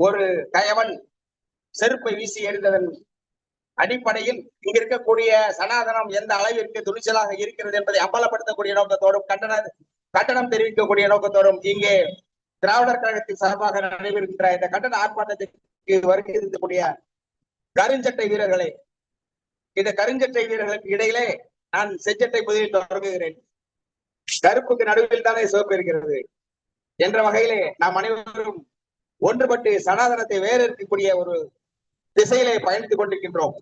ஒரு கயவன் செருப்பை வீசி எறிந்ததன் அடிப்படையில் இங்க இருக்கக்கூடிய சனாதனம் எந்த அளவிற்கு துணிச்சலாக இருக்கிறது என்பதை அம்பலப்படுத்தக்கூடிய நோக்கத்தோடும் கண்டன கட்டணம் தெரிவிக்கக்கூடிய நோக்கத்தோடும் இங்கே திராவிடர் கழகத்தின் சார்பாக நடைபெறுகின்ற இந்த கட்டண ஆர்ப்பாட்டத்திற்கு வருகை இருக்கக்கூடிய கருஞ்சட்டை வீரர்களே இந்த கருஞ்சட்டை வீரர்களுக்கு இடையிலே நான் செஞ்சட்டை முதலில் தொடங்குகிறேன். கருப்புக்கு நடுவில் தானே சிவப்பு இருக்கிறது. என்ற வகையிலே நாம் அனைவரும் ஒன்றுபட்டு சனாதனத்தை வேற இருக்கக்கூடிய ஒரு திசையிலே பயணித்துக் கொண்டிருக்கின்றோம்.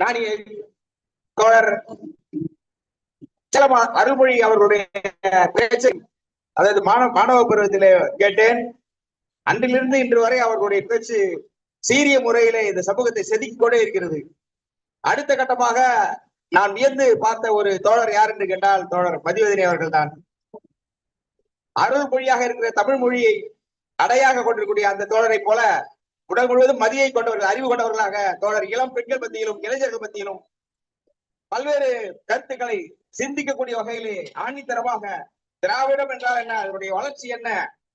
நான் தோழர் அருள்மொழி அவர்களுடைய பேச்சை அதாவது மாணவ மாணவ பருவத்திலே கேட்டேன். அன்றிலிருந்து இன்று வரை அவர்களுடைய பேச்சு சீரிய முறையிலே இந்த சமூகத்தை செதுக்கிக் கொண்டே இருக்கிறது. அடுத்த கட்டமாக நான் வியந்து பார்த்த ஒரு தோழர் யார் என்று கேட்டால் தோழர் மதிவதினி அவர்கள் தான் அருள் மொழியாக இருக்கிற தமிழ் மொழியை அடையாக கொண்டிருக்கூடிய அந்த தோழரை போல உடல் முழுவதும் மதியை கொண்டவர்கள் அறிவு கொண்டவர்களாக தோழர் இளம் பெண்கள் மத்தியிலும் இளைஞர்கள் மத்தியிலும் பல்வேறு கருத்துக்களை சிந்திக்கக்கூடிய வகையிலே ஆணித்தரமாக திராவிடம் என்றால் என்ன? அதனுடைய வளர்ச்சி என்ன?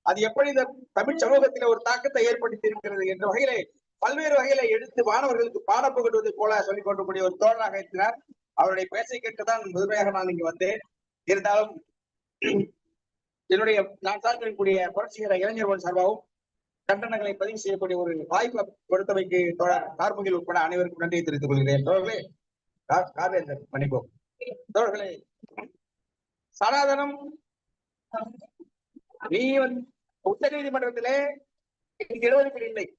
அது எப்படி இந்த தமிழ் சமூகத்தில ஒரு தாக்கத்தை ஏற்படுத்தி இருக்கிறது என்ற வகையிலே பல்வேறு வகையில எடுத்து மாணவர்களுக்கு பாடம் புகட்டுவது போல சொல்லிக் கொண்டக்கூடிய ஒரு தோழராக இருக்கிறார். அவருடைய பேச்சை கேட்டுதான் முதன்மையாக நான் இங்கு வந்தேன். இருந்தாலும் என்னுடைய நான் சார்ந்திருக்கக்கூடிய புரட்சிகர இளைஞர்கள் சார்பாகவும் கண்டனங்களை பதிவு செய்யக்கூடிய ஒரு வாய்ப்பை கொடுத்தமைக்கு தோழர் கார்முகில் உட்பட அனைவருக்கும் நன்றியை தெரிவித்துக் கொள்கிறேன். தோழர்களே கா- கார்வேந்தர் மன்னிப்போம். தோழர்களே சனாதனம் நீ வந்து உச்ச நீதிமன்றத்திலே இடஒதுக்கீடு இல்லை.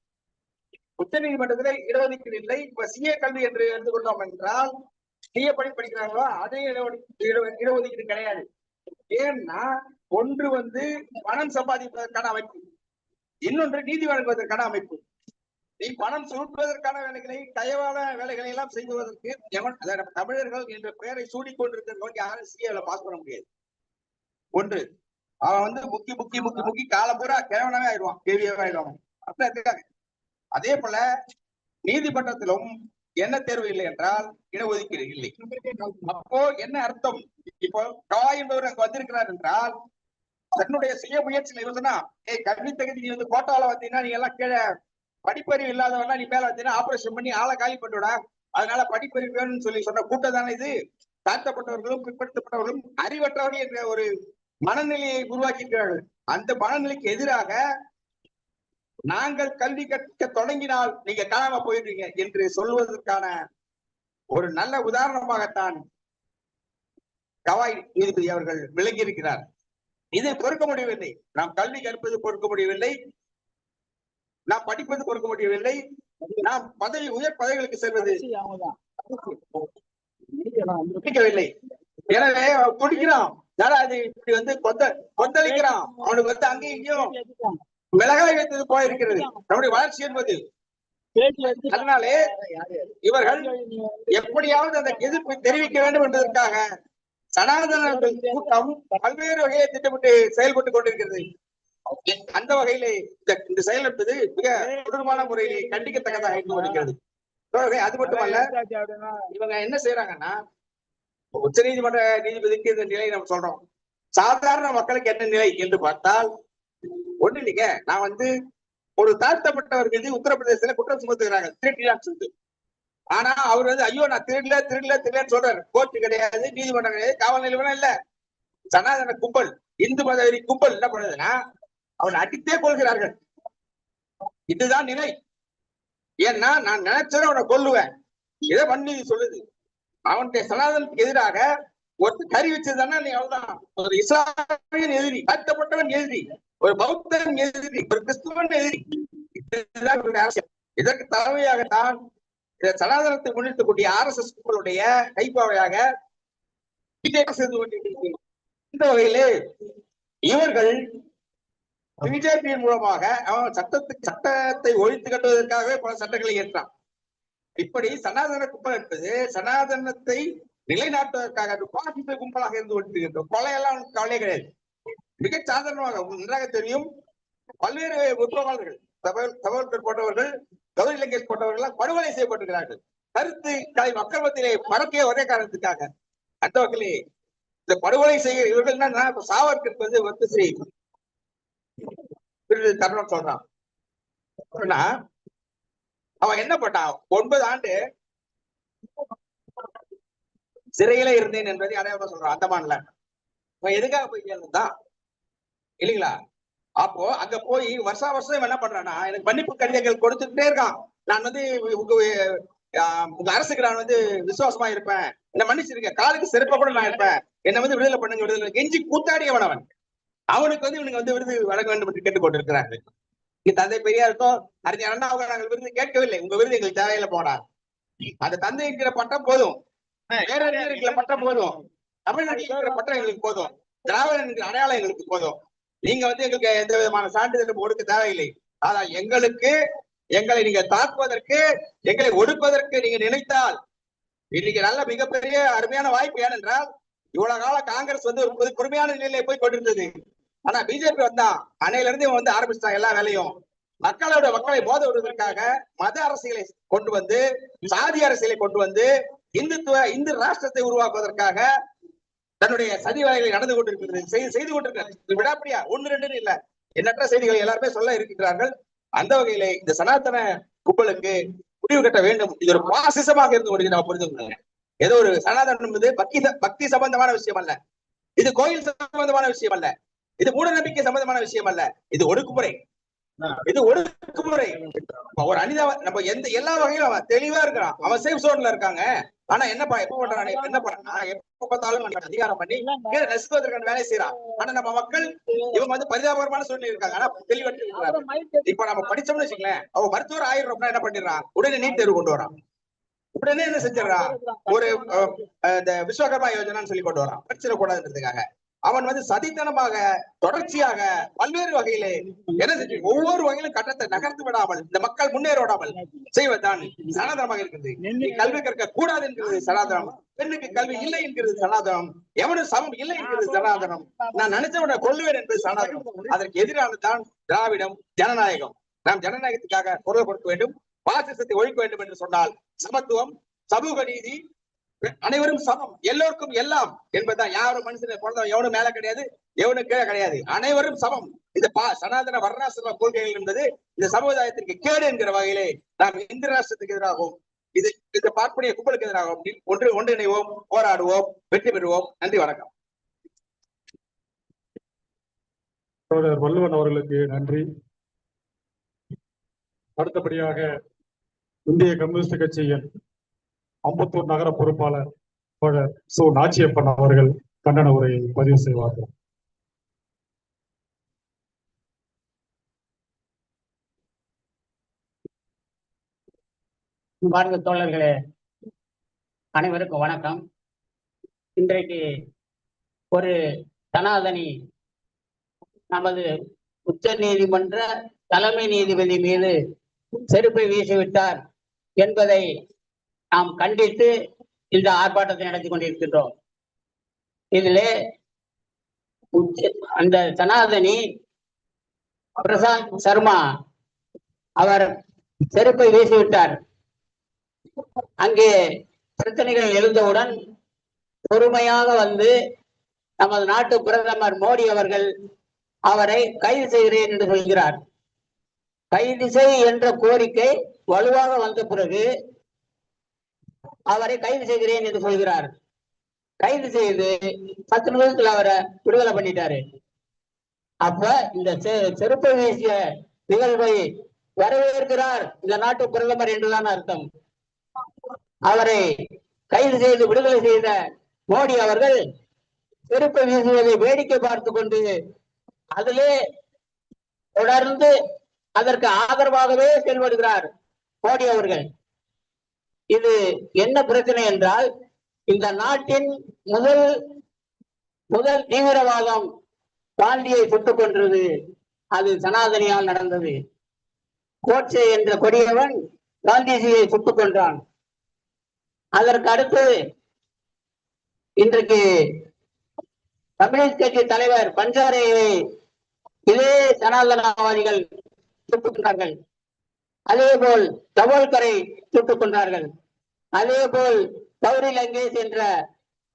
உச்ச நீதிமன்றத்திலே இடஒதுக்கீடு இல்லை. இப்ப சிஏ கல்வி என்று எடுத்துக்கொண்டோம் என்றால் சிஏ படி படிக்கிறாங்களோ அதே இட- இடஒதுக்கீடு கிடையாது. ஏன்னா ஒன்று வந்து பணம் சம்பாதிப்பதற்கான அமைப்பு. இன்னொன்று நீதி வழங்குவதற்கான அமைப்பு. நீ பணம் சுருட்டுவதற்கான வேலைகளை தயவான வேலைகளை எல்லாம் செய்வதற்கு எவன் தமிழர்கள் என்ற பெயரை சூடிக்கொண்டிருக்கிறவங்க யாரும் சிஏல பாஸ் பண்ண முடியாது. ஒன்று அவன் வந்து முக்கி முக்கி முக்கி முக்கி காலம்பூரா கேவனமே ஆயிடுவான் கேவியவே ஆயிடுவான். அப்படிதான் இருக்காங்க. அதே போல நீதிமன்றத்திலும் என்ன தேர்வு இல்லை என்றால் இடஒதுக்கீடு இல்லை. அப்போ என்ன அர்த்தம்? இப்போ கவா என்பவர் அங்க வந்திருக்கிறார் என்றால் தன்னுடைய சுய முயற்சியில இருந்தனா ஏய் கல்வி தகுதி நீ வந்து கோட்டால வந்தீங்கன்னா நீ எல்லாம் கீழே படிப்பறிவு இல்லாதவனா நீ மேல வந்தீங்கன்னா ஆபரேஷன் பண்ணி ஆளை காலி பண்ணுடா அதனால படிப்பறிவு வேணும்னு சொல்லி சொன்ன கூட்டம் தானே இது? தாழ்த்தப்பட்டவர்களும் பிற்படுத்தப்பட்டவர்களும் அறிவற்றவர்கள் என்ற ஒரு மனநிலையை உருவாக்கி இருக்கிறார்கள் அந்த மனநிலைக்கு எதிராக நாங்கள் கல்வி கற்க தொடங்கினால் நீங்க காணாம போயிடுவீங்க என்று சொல்வதற்கான ஒரு நல்ல உதாரணமாகத்தான் கவாய் நீதிபதி அவர்கள் விளங்கி இருக்கிறார் இதை பொறுக்க முடியவில்லை. நாம் கல்வி கற்பது பொறுக்க முடியவில்லை. நாம் படிப்பது பொறுக்க முடியவில்லை. நாம் பதவி உயர் பதவிகளுக்கு செல்வது பிடிக்கவில்லை எனவே யாரா அது இப்படி வந்து கொந்த கொந்தளிக்கிறான்? அவனுக்கு வந்து அங்கேயும் இங்கேயும் மிளகாய் வைத்தது போல இருக்கிறது. நம்முடைய வளர்ச்சி என்பது. அதனாலே இவர்கள் எப்படியாவது அந்த எதிர்ப்பை தெரிவிக்க வேண்டும் என்பதற்காக சனாதன கூட்டம் பல்வேறு வகையை திட்டமிட்டு செயல்பட்டுக் கொண்டிருக்கிறது. அந்த வகையிலே இந்த- செயல் என்பது மிக கொடூரமான முறையிலே கண்டிக்கத்தக்கதாக இருந்து தோழர்களே, அது மட்டுமல்ல இவங்க என்ன செய்யறாங்கன்னா உச்ச நீதிமன்ற நீதிபதிக்கு இந்த நிலை நம்ம சொல்றோம். சாதாரண மக்களுக்கு என்ன நிலை என்று பார்த்தால் ஒண்ணு இல்லைங்க. நான் வந்து ஒரு தாழ்த்தப்பட்டவர் மீது உத்தரப்பிரதேசத்துல குற்றம் சுமத்துகிறாங்க திருட்டிலான்னு சொல்லிட்டு. ஆனா அவர் வந்து ஐயோ நான் திருடல திருடல திருடலன்னு சொல்றாரு. கோர்ட்டு கிடையாது நீதிமன்றம் கிடையாது காவல் நிலையம் இல்ல. சனாதன கும்பல் இந்து மதவெறி கும்பல் என்ன பண்ணுதுன்னா அவன் அடித்தே கொள்கிறார்கள் இதுதான் நிலை. ஏன்னா நான் நினைச்சதை அவனை கொல்லுவேன். இதை பண்ணி சொல்லுது? அவனுடைய சனாதனத்துக்கு எதிராக ஒருத்தர் கறி வச்சதுன்னா நீ அவ்வளவுதான். ஒரு இஸ்லாமியன் எதிரி தாழ்த்தப்பட்டவன் எதிரி ஒரு பௌத்தன் எதிரி ஒரு கிறிஸ்துவன் எதிரி இதுதான் அரசியல். இதற்கு தலைமையாகத்தான் இந்த சனாதனத்தை முன்னிறுத்தக்கூடிய ஆர் எஸ் எஸ் கும்பலுடைய கைப்பாவையாக பிஜேபி செய்து கொண்டிருக்கிறது இந்த வகையிலே இவர்கள் பிஜேபியின் மூலமாக அவன் சட்டத்துக்கு சட்டத்தை ஒழித்து கட்டுவதற்காகவே பல சட்டங்களை ஏற்றான் இப்படி சனாதன கும்பல் என்பது சனாதனத்தை நிலைநாட்டுவதற்காக அது பாசிச கும்பலாக இருந்து கொண்டிருக்கின்றோம் கொலையெல்லாம் கவலை கிடையாது. மிக சாதாரணமாக நன்றாக தெரியும் பல்வேறு விற்பவாளர்கள் தகவல் தகவல்கள் போட்டவர்கள் தகவல் லங்கேஷ் போட்டவர்கள் எல்லாம் படுகொலை செய்யப்பட்டிருக்கிறார்கள். கருத்து கலை மக்கள் மத்தியிலே பரப்பிய ஒரே காரணத்துக்காக அந்த வகையிலே இந்த படுகொலை செய்ய இவர்கள் தான் சாவர்கருக்கு வந்து வந்து செய்யும் தருணம் சொல்றான். அவன் என்ன பண்ணான் ஒன்பது ஆண்டு சிறையில இருந்தேன் என்பதை அடையாளமா சொல்றான் அந்தமான்ல அவன் எதுக்காக போய் சேர்ந்தான் இல்லைங்களா? அப்போ அங்க போய் வருஷா வருஷம் என்ன பண்றான்னா எனக்கு மன்னிப்பு கடிதங்கள் கொடுத்துட்டே இருக்கான். நான் வந்து உங்க ஆஹ், உங்க அரசுக்கு நான் வந்து விசுவாசமா இருப்பேன். என்ன மன்னிச்சிருக்க காலுக்கு சிறப்பா கூட நான் இருப்பேன் என்ன வந்து விடுதலை பண்ணுங்க விடுதலை கெஞ்சி கூத்தாடியவன் அவன். அவனுக்கு வந்து இவனுக்கு வந்து விருது வழங்க வேண்டும் என்று கேட்டுக் கொண்டிருக்கிறார்கள் இங்க தந்தை பெரியாருக்கும் அறிஞர் அண்ணாவுக்கு நாங்கள் விருது கேட்கவில்லை. உங்க விருது எங்களுக்கு தேவையில்ல போனார். அந்த தந்தை என்கிற பட்டம் போதும். வேற என்கிற பட்டம் போதும். தமிழ்நாட்டில் என்கிற பட்டம் எங்களுக்கு போதும். திராவிட அடையாளம் எங்களுக்கு போதும். நீங்க வந்து எங்களுக்கு எந்த விதமான சான்றிதழும் ஒடுக்க தேவையில்லை. ஆனால் எங்களுக்கு எங்களை நீங்க தாக்குவதற்கு எங்களை ஒடுப்பதற்கு நீங்க நினைத்தால் இன்னைக்கு நல்ல மிகப்பெரிய அருமையான வாய்ப்பு ஏனென்றால் இவ்வளவு காலம் காங்கிரஸ் வந்து ஒரு பொறுமையான நிலையில போய் கொண்டிருந்தது. ஆனா பிஜேபி வந்தா அன்னையில இருந்து இவன் வந்து ஆரம்பிச்சிட்டான் எல்லா வேலையும். மக்களோட மக்களை போத விடுவதற்காக மத அரசியலை கொண்டு வந்து சாதி அரசியலை கொண்டு வந்து இந்துத்துவ இந்து ராஷ்டிரத்தை உருவாக்குவதற்காக தன்னுடைய சதி வேலைகளை நடந்து கொண்டிருக்கிறது செய்து செய்து கொண்டிருக்கிறார் இது விடாப்படியா? ஒண்ணு ரெண்டுன்னு இல்ல. எண்ணற்ற செய்திகளை எல்லாருமே சொல்ல இருக்கின்றார்கள். அந்த வகையிலே இந்த சனாதன கும்பலுக்கு முடிவு கட்ட வேண்டும். இது ஒரு பாசிசமாக இருந்து கொண்டு நம்ம புரிந்து கொள்ளுங்க ஏதோ ஒரு சனாதனம் என்பது பக்தி பக்தி சம்பந்தமான விஷயம் அல்ல. இது கோயில் சம்பந்தமான விஷயம் அல்ல. இது மூட நம்பிக்கை சம்பந்தமான விஷயம் அல்ல. இது ஒடுக்குமுறை. இது ஒடுக்குமுறை. ஒரு அனிதா நம்ம எந்த எல்லா வகையிலும் அவன் தெளிவா இருக்கிறான். அவன் சேஃப் சோன்ல இருக்காங்க. ஆனா என்னப்பா எப்ப பண்றான் என்ன பண்றான்? எப்ப பார்த்தாலும் அதிகாரம் பண்ணி நசுக்குவதற்கான வேலை செய்யறான் ஆனா நம்ம மக்கள் இவங்க வந்து பரிதாபகரமான சூழ்நிலை இருக்காங்க. ஆனா தெளிவற்று இப்ப நம்ம படிச்சோம்னு வச்சுக்கலேன் அவன் மருத்துவர் ஆயிரம் என்ன பண்ணிடுறான்? உடனே நீட் தேர்வு கொண்டு வரான். உடனே என்ன செஞ்சிடறான்? ஒரு இந்த விஸ்வகர்மா யோஜனான்னு சொல்லி கொண்டு வரான். படிச்சிடக்கூடாதுன்றதுக்காக. அவன் வந்து சதித்தனமாக தொடர்ச்சியாக பல்வேறு வகையிலே என்ன செஞ்சு ஒவ்வொரு வகையிலும் கட்டத்தை நகர்த்து விடாமல் இந்த மக்கள் முன்னேற விடாமல் செய்வதுதான் சனாதனமாக இருக்கிறது. நீ கல்வி கற்க கூடாது என்கிறது சனாதனம். பெண்ணுக்கு கல்வி இல்லை என்கிறது சனாதனம். எவனும் சமம் இல்லை என்கிறது சனாதனம். நான் நினைச்சவனை கொள்ளுவேன் என்பது சனாதனம். அதற்கு எதிரானதுதான் திராவிடம் ஜனநாயகம். நாம் ஜனநாயகத்துக்காக குரல் கொடுக்க வேண்டும் பாசிசத்தை ஒழிக்க வேண்டும் என்று சொன்னால் சமத்துவம் சமூக நீதி அனைவரும் சமம். எல்லோருக்கும் எல்லாம் என்பதுதான். யாரும் மனுஷனை பிறந்தவன் எவனும் மேல கிடையாது எவனும் கீழே கிடையாது. அனைவரும் சமம். இந்த பா சனாதன வர்ணாசிரம கொள்கைகள் என்பது இந்த சமுதாயத்திற்கு கேடு என்கிற வகையிலே நாம் இந்த ராஷ்டிரத்துக்கு எதிராகவும் இது இந்த பார்ப்பனிய கும்பலுக்கு எதிராகவும் ஒன்று ஒன்றிணைவோம் போராடுவோம் வெற்றி பெறுவோம். நன்றி வணக்கம். தோழர் அவர்களுக்கு நன்றி. அடுத்தபடியாக இந்திய கம்யூனிஸ்ட் கட்சியின் அம்பத்தூர் நகர பொறுப்பாளர் தோழர் சு. நாச்சியப்பன் அவர்கள் கண்டன உரையை பதிவு செய்வார்கள். பாரத தோழர்களே அனைவருக்கும் வணக்கம். இன்றைக்கு ஒரு சனாதனி நமது உச்ச நீதிமன்ற தலைமை நீதிபதி மீது செருப்பை வீசிவிட்டார் என்பதை நாம் கண்டித்து இந்த ஆர்ப்பாட்டத்தை நடத்தி கொண்டிருக்கின்றோம். இதிலே அந்த சனாதனி பிரசாந்த் சர்மா அவர் செருப்பை வீசிவிட்டார். அங்கே பிரச்சனைகள் எழுந்தவுடன் பொறுமையாக வந்து நமது நாட்டு பிரதமர் மோடி அவர்கள் அவரை கைது செய்கிறேன் என்று சொல்கிறார். கைது செய் என்ற கோரிக்கை வலுவாக வந்த பிறகு அவரை கைது செய்கிறேன் என்று சொல்கிறார். கைது செய்து பத்து நிமிஷத்துல அவரை விடுதலை பண்ணிட்டாரு. அப்ப இந்த செ- செருப்பை வீசிய நிகழ்வை வரவேற்கிறார் இந்த நாட்டு பிரதமர் என்றுதான் அர்த்தம். அவரை கைது செய்து விடுதலை செய்த மோடி அவர்கள் செருப்பை வீசுவதை வேடிக்கை பார்த்து கொண்டு அதிலே தொடர்ந்து அதற்கு ஆதரவாகவே செயல்படுகிறார் மோடி அவர்கள். இது என்ன பிரச்சனை என்றால் இந்த நாட்டின் முதல் முதல் தீவிரவாதம் காந்தியை சுட்டுக் கொன்றது. அது சனாதனியால் நடந்தது. கோட்சே என்ற கொடியவன் காந்திஜியை சுட்டுக் கொன்றான். அதற்கு அடுத்து இன்றைக்கு கம்யூனிஸ்ட் கட்சி தலைவர் பஞ்சாரையை இதே சனாதனவாதிகள் சுட்டுக் கொண்டார்கள். அதே போல் தவோல்கரை சுட்டுக் கொண்டார்கள். அதே போல் கௌரி லங்கேஷ் என்ற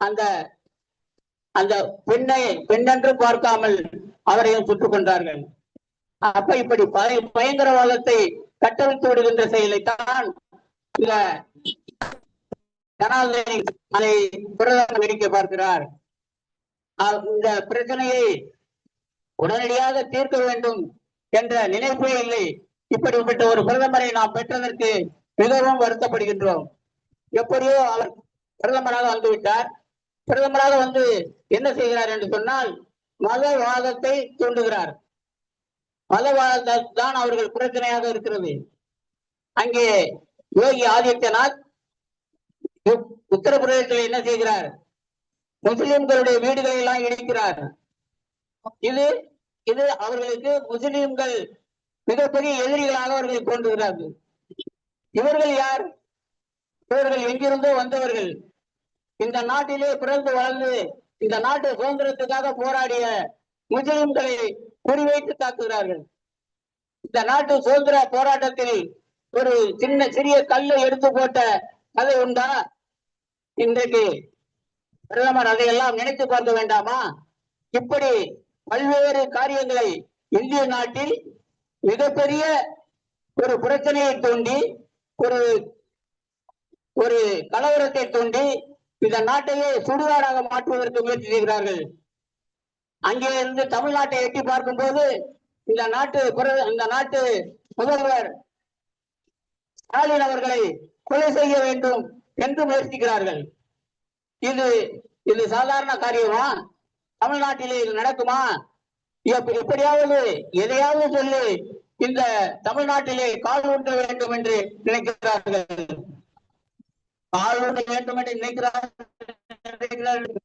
அந்த அந்த பெண்ணை பெண்ணென்று பார்க்காமல் அவரையும் சுட்டுக் கொண்டார்கள் அப்ப இப்படி பய- பயங்கரவாதத்தை கட்டவிழ்த்து விடுகின்ற செயலைத்தான் இந்த ஜனாதிபதி அதை பிரதமர் வேடிக்கை பார்க்கிறார். இந்த பிரச்சனையை உடனடியாக தீர்க்க வேண்டும் என்ற நினைப்பே இல்லை. இப்படிப்பட்ட ஒரு பிரதமரை நாம் பெற்றதற்கு மிகவும் வருத்தப்படுகின்றோம். எப்படியோ அவர் பிரதமராக வந்துவிட்டார். பிரதமராக வந்து என்ன செய்கிறார் என்று சொன்னால் மதவாதத்தை தூண்டுகிறார். மதவாதத்தான் அவர்கள் பிரச்சனையாக இருக்கிறது. அங்கே யோகி ஆதித்யநாத் உத்தரப்பிரதேசத்தில் என்ன செய்கிறார்? முஸ்லிம்களுடைய வீடுகளை எல்லாம் இடிக்கிறார் இது இது அவர்களுக்கு முஸ்லிம்கள் மிகப்பெரிய எதிரிகளாக அவர்கள் தோன்றுகிறார்கள். இவர்கள் யார்? இவர்கள் எங்கிருந்தோ வந்தவர்கள். இந்த நாட்டிலே பிறந்து வளர்ந்து இந்த நாட்டு சுதந்திரத்துக்காக போராடிய முஸ்லிம்களை குறிவைத்து தாக்குகிறார்கள். இந்த நாட்டு சுதந்திர போராட்டத்தில் ஒரு சின்ன சிறிய கல்லை எடுத்து போட்ட கதை உண்டா? இன்றைக்கு பிரதமர் அதையெல்லாம் நினைத்து பார்க்க வேண்டாமா? இப்படி பல்வேறு காரியங்களை இந்திய நாட்டில் மிகப்பெரிய ஒரு பிரச்சனையை தூண்டி ஒரு ஒரு கலவரத்தை தூண்டி இந்த நாட்டையே சுடுகாடாக மாற்றுவதற்கு முயற்சி செய்கிறார்கள். அங்கே இருந்து தமிழ்நாட்டை எட்டி பார்க்கும்போது இந்த நாட்டு இந்த நாட்டு முதல்வர் ஸ்டாலின் அவர்களை கொலை செய்ய வேண்டும் என்று முயற்சிக்கிறார்கள். இது இது சாதாரண காரியமா? தமிழ்நாட்டிலே இது நடக்குமா? எப்படியாவது எதையாவது சொல்லி இந்த தமிழ்நாட்டிலே கால் ஊன்ற வேண்டும் என்று நினைக்கிறார்கள். கால் ஊன்ற வேண்டும் என்று நினைக்கிறார்கள். நினைக்கிறார்கள்.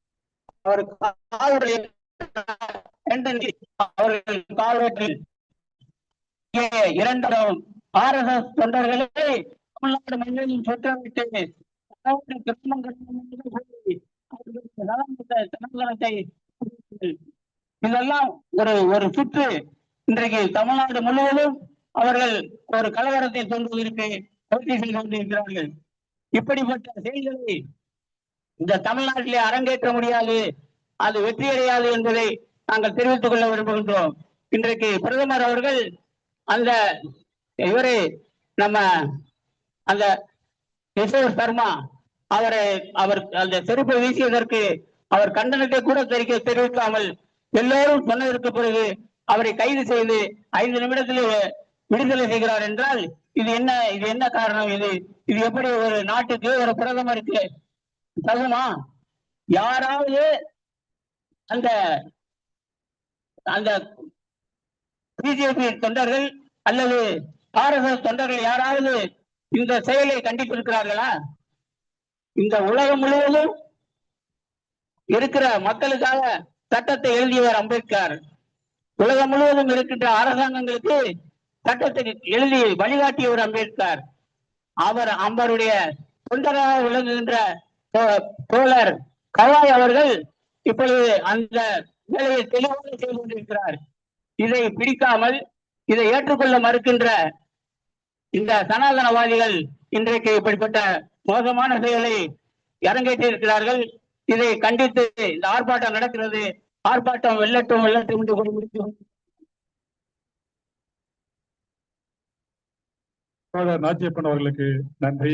அவர் கால் என்று அவர்கள் கால் ஊற்றி இரண்டரும் ஆர் எஸ் எஸ் தொண்டர்களே தமிழ்நாடு மண்ணில் சுற்றமிட்டு அதாவது கிராமங்கள் சொல்லி அவர்களுக்கு நலமிட்ட சனாதனத்தை இதெல்லாம் ஒரு ஒரு சுற்று. இன்றைக்கு தமிழ்நாடு முழுவதும் அவர்கள் ஒரு கலவரத்தை தோன்றுவதற்கு போட்டி செய்து கொண்டிருக்கிறார்கள் இப்படிப்பட்ட செய்திகளை இந்த தமிழ்நாட்டிலே அரங்கேற்ற முடியாது அது வெற்றியடையாது என்பதை நாங்கள் தெரிவித்துக் கொள்ள விரும்புகின்றோம். இன்றைக்கு பிரதமர் அவர்கள் அந்த இவரு நம்ம அந்த யசோர் சர்மா அவரை அவர் அந்த செருப்பை வீசியதற்கு அவர் கண்டனத்தை கூட தெரிவிக்க தெரிவிக்காமல் எல்லாரும் சொன்னதற்கு பிறகு அவரை கைது செய்து ஐந்து நிமிடத்தில் விடுதலை செய்கிறார் என்றால் இது என்ன இது என்ன காரணம் இது? இது எப்படி ஒரு நாட்டுக்கு ஒரு பிரதமருக்கு தகுமா யாராவது அந்த அந்த பிஜேபி தொண்டர்கள் அல்லது ஆர்எஸ்எஸ் தொண்டர்கள் யாராவது இந்த செயலை கண்டித்திருக்கிறார்களா? இந்த உலகம் முழுவதும் இருக்கிற மக்களுக்காக சட்டத்தை எழுதியவர் அம்பேத்கர். உலகம் முழுவதும் இருக்கின்ற அரசாங்கங்களுக்கு சட்டத்தை எழுதி வழிகாட்டியவர் அம்பேத்கர். அவர் அவருடைய தொண்டராக விளங்குகின்ற தோழர் கவாய் அவர்கள் இப்பொழுது அந்த வேலையை தெளிவாக செய்து கொண்டிருக்கிறார். இதை பிடிக்காமல் இதை ஏற்றுக்கொள்ள மறுக்கின்ற இந்த சனாதனவாதிகள் இன்றைக்கு இப்படிப்பட்ட மோசமான செயலை இறங்கேற்றிருக்கிறார்கள் இதை கண்டித்து இந்த ஆர்ப்பாட்டம் நடக்கிறது. ஆர்ப்பாட்டம் வெள்ளட்டும் வெள்ளட்டும் என்று கூறி முடித்து நாச்சியப்பன் அவர்களுக்கு நன்றி.